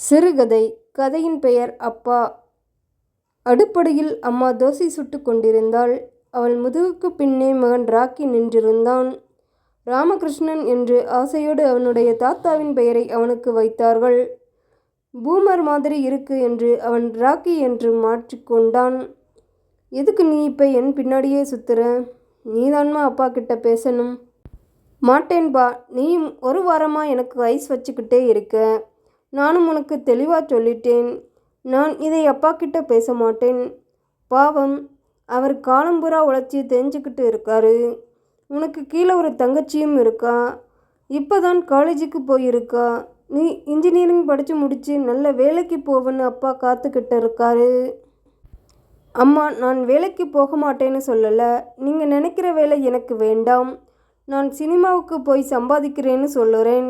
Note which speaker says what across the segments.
Speaker 1: சிறுகதை கதையின் பெயர் அப்பா. அடுப்படையில் அம்மா தோசை சுட்டு கொண்டிருந்தாள். அவள் முதுகுக்கு பின்னே மகன் ராக்கி நின்றிருந்தான். ராமகிருஷ்ணன் என்று ஆசையோடு அவனுடைய தாத்தாவின் பெயரை அவனுக்கு வைத்தார்கள். பூமர் மாதிரி இருக்கு என்று அவன் ராக்கி என்று மாற்றிக்கொண்டான் எதுக்கு நீ இப்போ என் பின்னாடியே சுத்துற? நீதான்மா அப்பா கிட்ட பேசணும். மாட்டேன்பா நீயும் ஒரு வாரமாக எனக்கு ஐஸ் வச்சுக்கிட்டே இருக்க. நானும் உனக்கு தெளிவாக சொல்லிட்டேன். நான் இதை அப்பா கிட்ட பேச மாட்டேன் பாவம் அவர் காலம்புறா உழைச்சி தெரிஞ்சுக்கிட்டு இருக்காரு. உனக்கு கீழே ஒரு தங்கச்சியும் இருக்கா? இப்போ தான் காலேஜுக்கு போயிருக்கா? நீ இன்ஜினியரிங் படித்து முடித்து நல்ல வேலைக்கு போவேன்னு அப்பா காத்துக்கிட்டு இருக்காரு. அம்மா நான் வேலைக்கு போக மாட்டேன்னு சொல்லலை. நீங்கள் நினைக்கிற வேலை எனக்கு வேண்டாம். நான் சினிமாவுக்கு போய் சம்பாதிக்கிறேன்னு சொல்லுறேன்.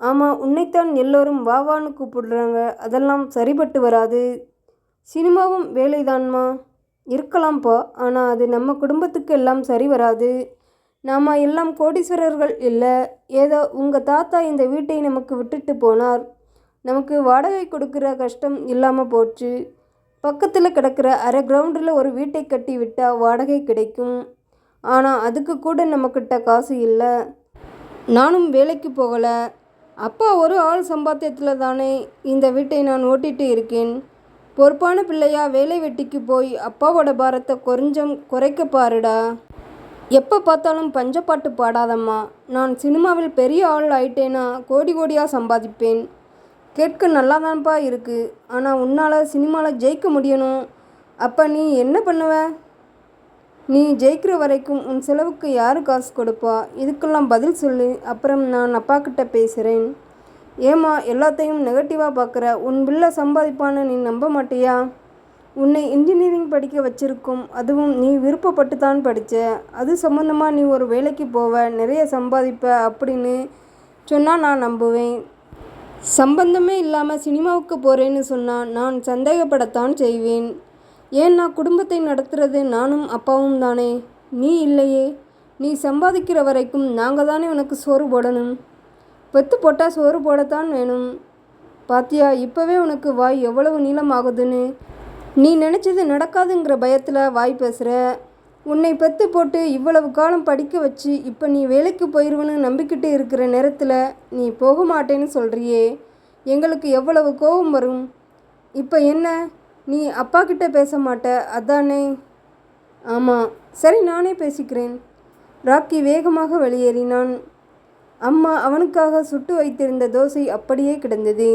Speaker 1: ஆமாம் உன்னைத்தான் எல்லோரும் வாவான்னு கூப்பிடுறாங்க. அதெல்லாம் சரிப்பட்டு வராது. சினிமாவும் வேலைதான்மா. இருக்கலாம்ப்பா ஆனால் அது நம்ம குடும்பத்துக்கு எல்லாம் சரி வராது. நாம் எல்லாம் கோடீஸ்வரர்கள் இல்லை. ஏதோ உங்கள் தாத்தா இந்த வீட்டை நமக்கு விட்டுட்டு போனார். நமக்கு வாடகை கொடுக்குற கஷ்டம் இல்லாமல் போச்சு. பக்கத்தில் கிடக்கிற அரை கிரவுண்டில் ஒரு வீட்டை கட்டி விட்டால் வாடகை கிடைக்கும். ஆனால் அதுக்கு கூட நம்மக்கிட்ட காசு இல்லை. நானும் வேலைக்கு போகலை. அப்பா ஒரு ஆள் சம்பாத்தியத்தில் தானே. இந்த வீட்டை நான் ஓட்டிட்டு இருக்கேன். பொறுப்பான பிள்ளையா வேலை வெட்டிக்கு போய் அப்பாவோட பாரத்தை கொஞ்சம் குறைக்க பாருடா. எப்போ பார்த்தாலும் பஞ்சப்பாட்டு பாடாதம்மா. நான் சினிமாவில் பெரிய ஆள் ஆயிட்டேனா கோடி கோடியாக சம்பாதிப்பேன். கேட்க நல்லாதான்ப்பா இருக்குது ஆனால் உன்னால் சினிமாவில் ஜெயிக்க முடியணும். அப்போ நீ என்ன பண்ணுவ? நீ ஜெயிக்கிற வரைக்கும் உன் செலவுக்கு யார் காசு கொடுப்பா? இதுக்கெல்லாம் பதில் சொல்லு. அப்புறம் நான் அப்பா கிட்ட பேசுகிறேன் ஏம்மா எல்லாத்தையும் நெகட்டிவாக பார்க்குற உன் பிள்ளை சம்பாதிப்பான்னு நீ நம்ப மாட்டியா? உன்னை இன்ஜினியரிங் படிக்க வச்சிருக்கும். அதுவும் நீ விருப்பப்பட்டு தான் படித்த அது சம்மந்தமாக நீ ஒரு வேலைக்கு போவ. நிறைய சம்பாதிப்ப அப்படின்னு சொன்னால் நான் நம்புவேன். சம்பந்தமே இல்லாமல் சினிமாவுக்கு போகிறேன்னு சொன்னால் நான் சந்தேகப்படத்தான் செய்வேன். ஏன்னா குடும்பத்தை நடத்துறது நானும் அப்பாவும் தானே? நீ இல்லையே. நீ சம்பாதிக்கிற வரைக்கும் நாங்கள் தானே உனக்கு சோறு போடணும். பெத்து போட்டால் சோறு போடத்தான் வேணும். பாத்தியா இப்போவே உனக்கு வாய் எவ்வளவு நீளமாகுதுன்னு? நீ நினச்சது நடக்காதுங்கிற பயத்தில் வாய் பேசுகிற உன்னை பெத்து போட்டு இவ்வளவு காலம் படிக்க வச்சு இப்போ நீ வேலைக்கு போயிடுவேன்னு நம்பிக்கிட்டு இருக்கிற நேரத்தில் நீ போக மாட்டேன்னு சொல்கிறியே எங்களுக்கு எவ்வளவு கோபம் வரும். இப்போ என்ன? நீ அப்பா கிட்ட பேச மாட்ட அதானே? ஆமாம் சரி நானே பேசிக்கிறேன். ராக்கி வேகமாக வெளியேறினான். அம்மா அவனுக்காக சுட்டு வைத்திருந்த தோசை அப்படியே கிடந்தது.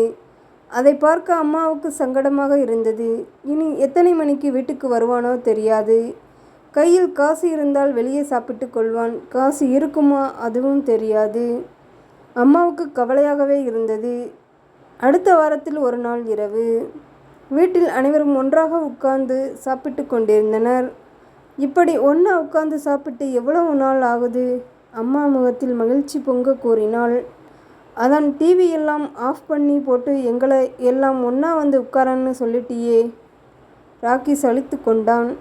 Speaker 1: அதை பார்க்க அம்மாவுக்கு சங்கடமாக இருந்தது. இனி எத்தனை மணிக்கு வீட்டுக்கு வருவானோ தெரியாது. கையில் காசு இருந்தால் வெளியே சாப்பிட்டு கொள்வான். காசு இருக்குமா அதுவும் தெரியாது. அம்மாவுக்கு கவலையாகவே இருந்தது. அடுத்த வாரத்தில் ஒரு நாள் இரவு. வீட்டில் அனைவரும் ஒன்றாக உட்கார்ந்து சாப்பிட்டு கொண்டிருந்தனர். இப்படி ஒன்றா உட்கார்ந்து சாப்பிட்டு எவ்வளவு நாள் ஆகுது? அம்மா முகத்தில் மகிழ்ச்சி பொங்க கூறினாள். அதான் டிவி எல்லாம் ஆஃப் பண்ணி போட்டு எங்களை எல்லாம் ஒன்றா வந்து உட்காரன்னு சொல்லிட்டியே. ராக்கி சலித்து கொண்டான்.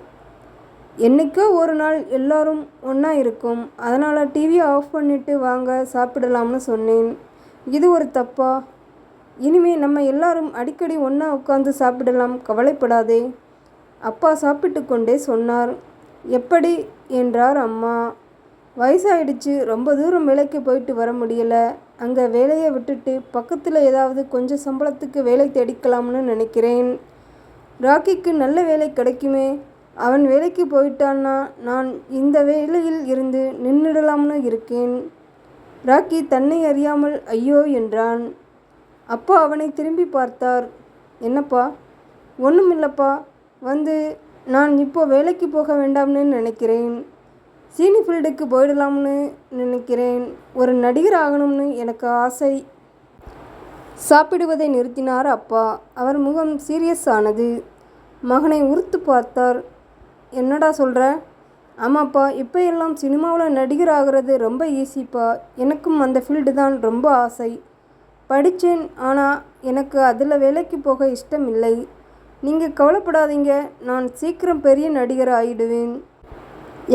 Speaker 1: என்னைக்கோ ஒரு நாள் எல்லாரும் ஒன்றா இருக்கும். அதனால் டிவியை ஆஃப் பண்ணிட்டு வாங்க சாப்பிடலாம்னு சொன்னேன். இது ஒரு தப்பா? இனிமே நம்ம எல்லாரும் அடிக்கடி ஒன்றா உட்காந்து சாப்பிடலாம் கவலைப்படாதே. அப்பா சாப்பிட்டு கொண்டே சொன்னார். எப்படி? என்றார் அம்மா. வயசாயிடுச்சு. ரொம்ப தூரம் வேலைக்கு போயிட்டு வர முடியலை. அங்கே வேலையை விட்டுட்டு பக்கத்தில் ஏதாவது கொஞ்சம் சம்பளத்துக்கு வேலை தேடிக்கலாம்னு நினைக்கிறேன். ராக்கிக்கு நல்ல வேலை கிடைக்குமே. அவன் வேலைக்கு போயிட்டான்னா நான் இந்த வேலையில் இருந்து நின்றுடலாம்னு இருக்கேன். ராக்கி தன்னை அறியாமல் ஐயோ என்றான். அப்பா அவனை திரும்பி பார்த்தார். என்னப்பா? ஒன்றுமில்லப்பா வந்து நான் இப்போ வேலைக்கு போக வேண்டாம்னு நினைக்கிறேன். சீனி ஃபீல்டுக்கு போயிடலாம்னு நினைக்கிறேன். ஒரு நடிகர் ஆகணும்னு எனக்கு ஆசை. சாப்பிடுவதை நிறுத்தினார் அப்பா. அவர் முகம் சீரியஸ் ஆனது. மகனை உறுத்து பார்த்தார். என்னடா சொல்கிற ஆமாப்பா. இப்போ எல்லாம் சினிமாவில் நடிகர் ஆகிறது ரொம்ப ஈஸிப்பா எனக்கும் அந்த ஃபீல்டு தான் ரொம்ப ஆசை. படித்தேன் ஆனால் எனக்கு அதில் வேலைக்கு போக இஷ்டம் இல்லை நீங்கள் கவலைப்படாதீங்க நான் சீக்கிரம் பெரிய நடிகர் ஆயிடுவேன்.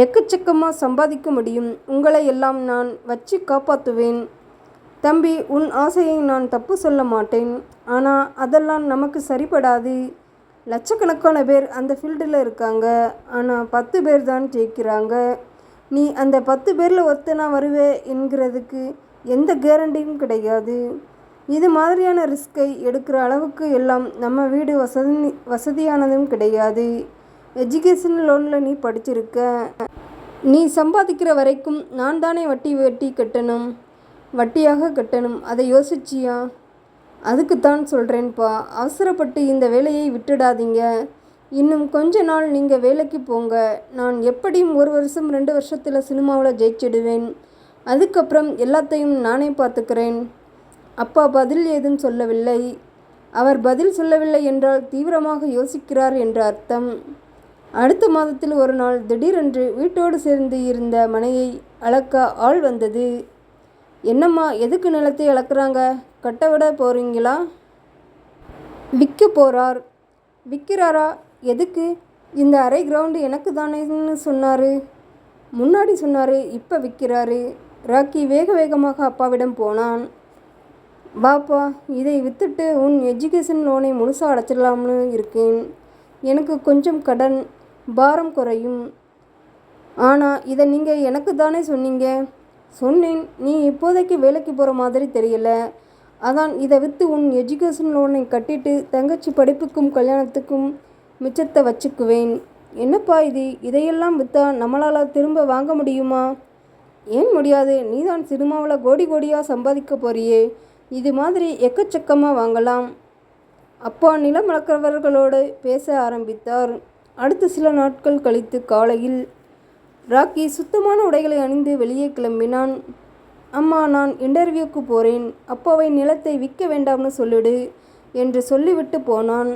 Speaker 1: எக்கச்சக்கமாக சம்பாதிக்க முடியும். உங்களை எல்லாம் நான் வச்சு காப்பாற்றுவேன் தம்பி உன் ஆசையை நான் தப்பு சொல்ல மாட்டேன். ஆனால் அதெல்லாம் நமக்கு சரிப்படாது லட்சக்கணக்கான பேர் அந்த ஃபீல்டில் இருக்காங்க. ஆனால் பத்து பேர் தான் ஜெயிக்கிறாங்க. நீ அந்த பத்து பேரில் ஒத்தனா வருவே என்கிறதுக்கு எந்த கேரண்டியும் கிடையாது. இது மாதிரியான ரிஸ்க்கை எடுக்கிற அளவுக்கு எல்லாம் நம்ம வீடு வசதி வசதியானதும் கிடையாது. எஜுகேஷன் லோனில் நீ படிச்சிருக்க. நீ சம்பாதிக்கிற வரைக்கும் நான் தானே வட்டி வட்டி கட்டணும்? வட்டியாக கட்டணும். அதை யோசிச்சியா? அதுக்குத்தான் சொல்கிறேன்ப்பா அவசரப்பட்டு இந்த வேலையை விட்டுடாதீங்க. இன்னும் கொஞ்ச நாள் நீங்கள் வேலைக்கு போங்க. நான் எப்படியும் ஒரு வருஷம் ரெண்டு வருஷத்தில் சினிமாவில் ஜெயிச்சிடுவேன். அதுக்கப்புறம் எல்லாத்தையும் நானே பார்த்துக்கிறேன். அப்பா பதில் ஏதும் சொல்லவில்லை. அவர் பதில் சொல்லவில்லை என்றால் தீவிரமாக யோசிக்கிறார் என்ற அர்த்தம். அடுத்த மாதத்தில் ஒரு நாள் திடீரென்று வீட்டோடு சேர்ந்து இருந்த மனையை அளக்க ஆள் வந்தது. என்னம்மா எதுக்கு நிலத்தை அளக்குறாங்க? கட்ட விட போகிறீங்களா விற்க போகிறார் விற்கிறாரா? எதுக்கு? இந்த அரை கிரவுண்டு எனக்கு தானேன்னு சொன்னார். முன்னாடி சொன்னார் இப்போ விற்கிறாரு. ராக்கி வேக வேகமாக அப்பாவிடம் போனான். பாப்பா இதை விற்றுட்டு உன் எஜுகேஷன் லோனை முழுசாக அடைச்சிடலாம்னு இருக்கேன். எனக்கு கொஞ்சம் கடன் பாரம் குறையும். ஆனால் இதை நீங்கள் எனக்கு தானே சொன்னீங்க? சொன்னேன். நீ இப்போதைக்கு வேலைக்கு போகிற மாதிரி தெரியல. அதான் இதை விற்று உன் எஜுகேஷன் லோனை கட்டிட்டு தங்கச்சி படிப்புக்கும் கல்யாணத்துக்கும் மிச்சத்தை வச்சுக்குவேன். என்னப்பா இது? இதையெல்லாம் விற்றா நம்மளால் திரும்ப வாங்க முடியுமா? ஏன் முடியாது? நீதான் சினிமாவில் கோடி கோடியாக சம்பாதிக்க போறியே. இது மாதிரி எக்கச்சக்கமாக வாங்கலாம். அப்பா நிலம் வளர்க்கிறவர்களோடு பேச ஆரம்பித்தார். அடுத்த சில நாட்கள் கழித்து காலையில் ராக்கி சுத்தமான உடைகளை அணிந்து வெளியே கிளம்பினான். அம்மா நான் இன்டர்வியூக்கு போகிறேன் அப்பாவை நிலத்தை விற்க வேண்டாம்னு சொல்லிடு என்று சொல்லிவிட்டு போனான்.